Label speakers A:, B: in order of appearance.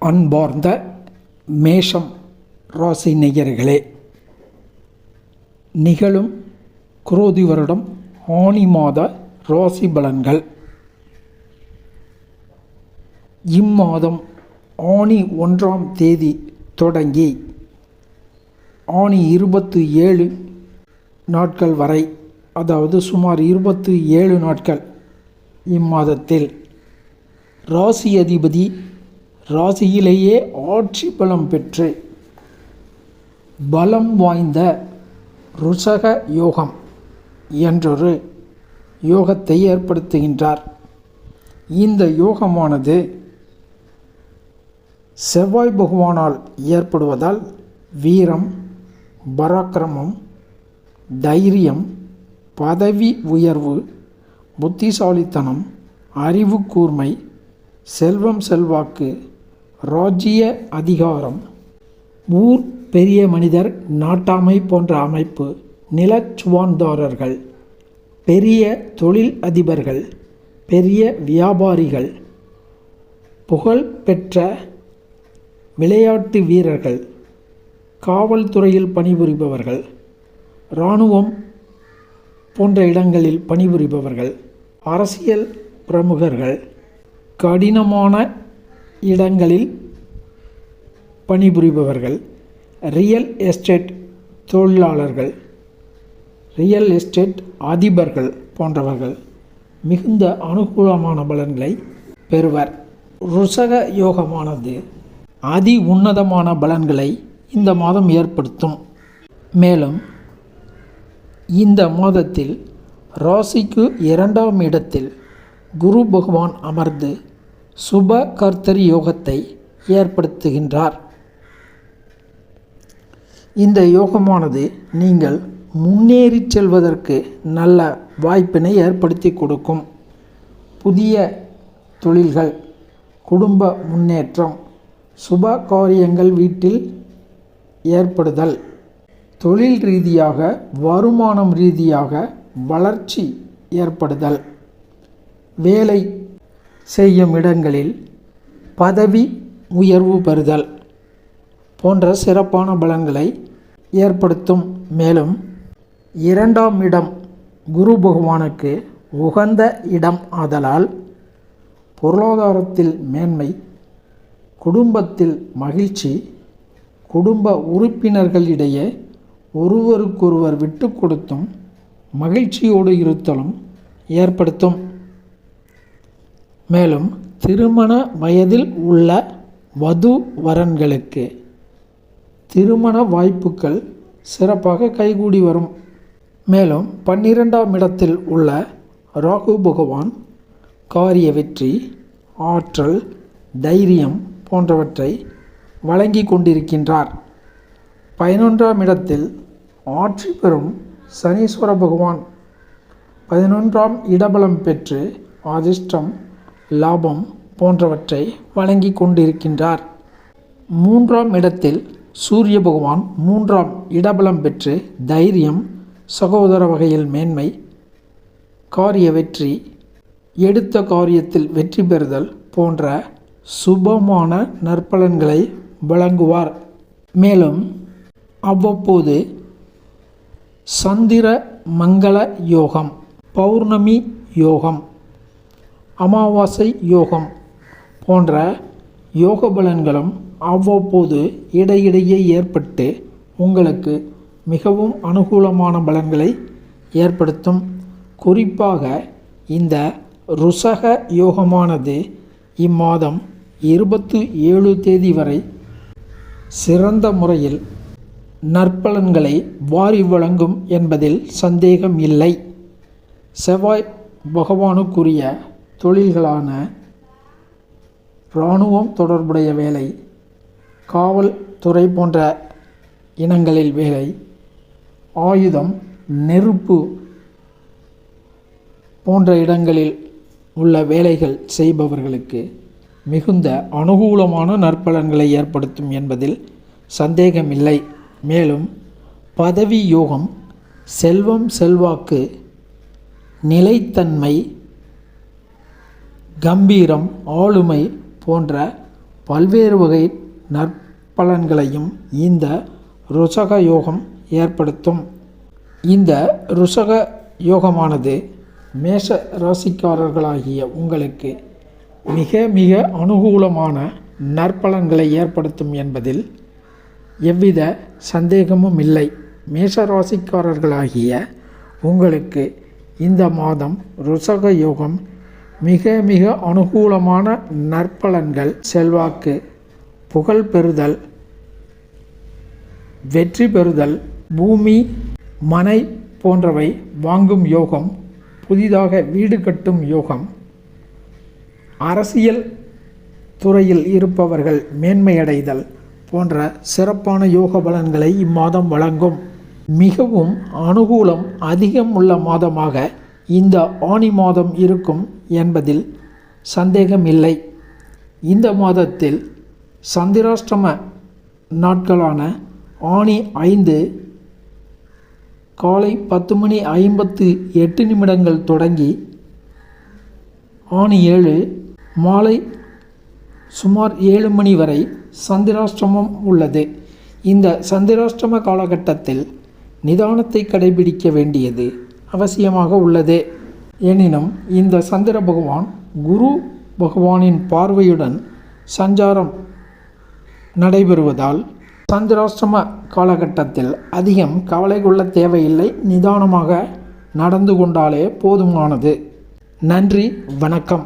A: அன்பார்ந்த மேஷம் ராசி நேயர்களே நிகழும் குரோதி வருடம் ஆனி மாத ராசி பலன்கள். இம்மாதம் ஆனி ஒன்றாம் தேதி தொடங்கி ஆனி இருபத்து ஏழு நாட்கள் வரை அதாவது சுமார் இருபத்து ஏழு நாட்கள் இம்மாதத்தில். ராசி அதிபதி ராசியிலேயே ஆட்சி பலம் பெற்று பலம் வாய்ந்த ருசக யோகம் என்றொரு யோகத்தை ஏற்படுத்துகின்றார். இந்த யோகமானது செவ்வாய் பகவானால் ஏற்படுவதால் வீரம் பராக்கிரமம் தைரியம் பதவி உயர்வு புத்திசாலித்தனம் அறிவு கூர்மை செல்வம் செல்வாக்கு ராஜ்ய அதிகாரம். ஊர் பெரிய மனிதர் நாட்டாமை போன்ற அமைப்பு நிலச்சுவான்தாரர்கள் பெரிய தொழில் அதிபர்கள் பெரிய வியாபாரிகள் புகழ் பெற்ற விளையாட்டு வீரர்கள் காவல்துறையில் பணிபுரிபவர்கள் இராணுவம் போன்ற இடங்களில் பணிபுரிபவர்கள் அரசியல் பிரமுகர்கள் கடினமான இடங்களில் பணிபுரிபவர்கள் ரியல் எஸ்டேட் தொழிலாளர்கள் ரியல் எஸ்டேட் அதிபர்கள் போன்றவர்கள் மிகுந்த அனுகூலமான பலன்களை பெறுவர். ருசக யோகமானது அதி உன்னதமான பலன்களை இந்த மாதம் ஏற்படுத்தும். மேலும் இந்த மாதத்தில் ராசிக்கு இரண்டாம் இடத்தில் குரு பகவான் அமர்ந்து சுப கர்த்தரி யோகத்தை ஏற்படுத்துகின்றார். இந்த யோகமானது நீங்கள் முன்னேறி செல்வதற்கு நல்ல வாய்ப்பினை ஏற்படுத்தி கொடுக்கும். புதிய தொழில்கள் குடும்ப முன்னேற்றம் சுப காரியங்கள் வீட்டில் ஏற்படுதல் தொழில் ரீதியாக வருமானம் ரீதியாக வளர்ச்சி ஏற்படுதல் வேலை செய்யும் இடங்களில் பதவி உயர்வு பெறுதல் போன்ற சிறப்பான பலன்களை ஏற்படுத்தும். மேலும் இரண்டாம் இடம் குரு பகவானுக்கு உகந்த இடம் ஆதலால் பொருளாதாரத்தில் மேன்மை குடும்பத்தில் மகிழ்ச்சி குடும்ப உறுப்பினர்களிடையே ஒருவருக்கொருவர் விட்டு கொடுத்தும் மகிழ்ச்சியோடு இருத்தலும் ஏற்படுத்தும். மேலும் திருமண வயதில் உள்ள வது வரன்களுக்கு திருமண வாய்ப்புகள் சிறப்பாக கைகூடி வரும். மேலும் பன்னிரெண்டாம் இடத்தில் உள்ள ராகு பகவான் காரிய வெற்றி ஆற்றல் தைரியம் போன்றவற்றை வழங்கி கொண்டிருக்கின்றார். பதினொன்றாம் இடத்தில் ஆட்சி பெறும் சனீஸ்வர பகவான். பதினொன்றாம் இடபலம் பெற்று அதிர்ஷ்டம் லாபம் போன்றவற்றை வழங்கி கொண்டிருக்கின்றார். மூன்றாம் இடத்தில் சூரிய பகவான் மூன்றாம் இடபலம் பெற்று தைரியம் சகோதர வகையில் மேன்மை காரிய வெற்றி எடுத்த காரியத்தில் வெற்றி பெறுதல் போன்ற சுபமான நற்பலன்களை வழங்குவார். மேலும் அவ்வப்போது சந்திர மங்கள யோகம் பௌர்ணமி யோகம் அமாவாசை யோகம் போன்ற யோக பலன்களும் அவ்வப்போது இடையிடையே ஏற்பட்டு உங்களுக்கு மிகவும் அனுகூலமான பலன்களை ஏற்படுத்தும். குறிப்பாக இந்த ருசக யோகமானது இம்மாதம் இருபத்து ஏழு தேதி வரை சிறந்த முறையில் நற்பலன்களை வாரி வழங்கும் என்பதில் சந்தேகம் இல்லை. செவ்வாய் பகவானுக்குரிய தொழில்களான இராணுவம் தொடர்புடைய வேலை காவல்துறை போன்ற இனங்களில் வேலை ஆயுதம் நெருப்பு போன்ற இடங்களில் உள்ள வேலைகள் செய்பவர்களுக்கு மிகுந்த அனுகூலமான நற்பலன்களை ஏற்படுத்தும் என்பதில் சந்தேகமில்லை. மேலும் பதவி யோகம் செல்வம் செல்வாக்கு நிலைத்தன்மை கம்பீரம் ஆளுமை போன்ற பல்வேறு வகை நற்பலன்களையும் இந்த ருசக யோகம் ஏற்படுத்தும். இந்த ருசக யோகமானது மேஷ ராசிக்காரர்களாகிய உங்களுக்கு மிக மிக அனுகூலமான நற்பலன்களை ஏற்படுத்தும் என்பதில் எவ்வித சந்தேகமும் இல்லை. மேஷ ராசிக்காரர்களாகிய உங்களுக்கு இந்த மாதம் ருசக யோகம் மிக மிக அனுகூலமான நற்பலன்கள். செல்வாக்கு புகழ் பெறுதல் வெற்றி பெறுதல் பூமி மனை போன்றவை வாங்கும் யோகம் புதிதாக வீடு கட்டும் யோகம். அரசியல் துறையில் இருப்பவர்கள் மேன்மையடைதல் போன்ற சிறப்பான யோக பலன்களை இம்மாதம் வழங்கும். மிகவும் அனுகூலம் அதிகம் உள்ள மாதமாக இந்த ஆனி மாதம் இருக்கும் என்பதில் சந்தேகமில்லை. இந்த மாதத்தில் சந்திராஷ்டம நாட்களான ஆனி ஐந்து காலை பத்து மணி ஐம்பத்து எட்டு நிமிடங்கள் தொடங்கி ஆணி ஏழு மாலை சுமார் ஏழு மணி வரை சந்திராஷ்டமம் உள்ளது. இந்த சந்திராஷ்டம காலகட்டத்தில் நிதானத்தை கடைபிடிக்க வேண்டியது அவசியமாக உள்ளது. எனினும் இந்த சந்திர பகவான் குரு பகவானின் பார்வையுடன் சஞ்சாரம் நடைபெறுவதால் சந்திராஷ்டம காலகட்டத்தில் அதிகம் கவலை கொள்ள தேவையில்லை. நிதானமாக நடந்து கொண்டாலே போதுமானது. நன்றி வணக்கம்.